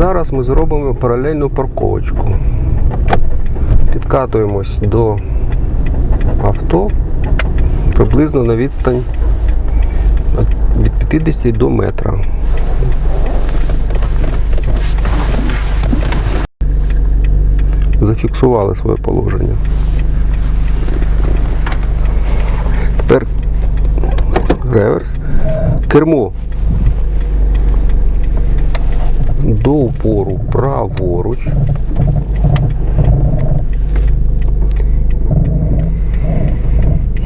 зараз ми зробимо паралельну парковочку. Підкатуємось до авто приблизно на відстань від 50 до метра. Зафіксували своє положення. Тепер реверс. Кермо до упору праворуч.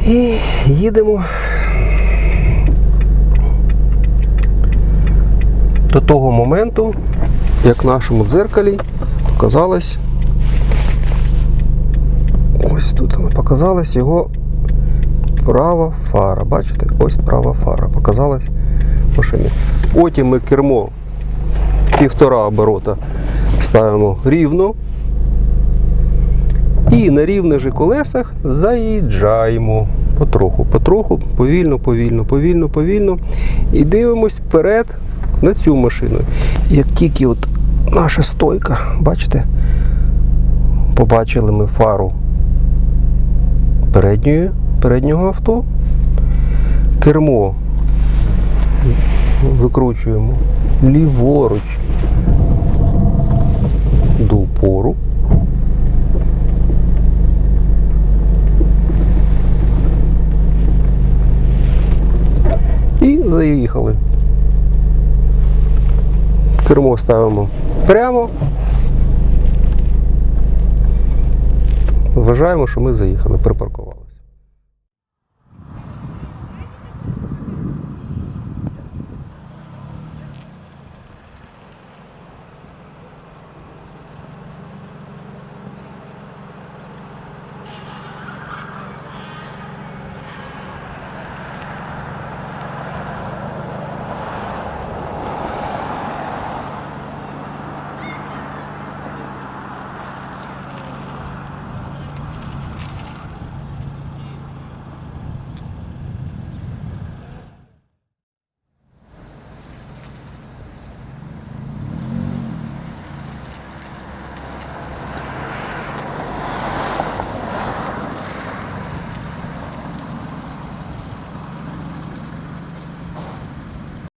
І їдемо до того моменту, як в нашому дзеркалі показалось. Ось тут вона показалась його права фара. Бачите? Ось права фара. Показалась в машині. Потім ми кермо півтора оборота ставимо рівно. І на рівних же колесах заїжджаємо потроху, потроху, повільно, повільно, повільно, повільно. І дивимось вперед на цю машину. Як тільки от наша стойка, бачите, побачили ми фару передньої, переднього авто, кермо викручуємо ліворуч до упору. І заїхали. Кермо ставимо прямо. Вважаємо, що ми заїхали, припаркували.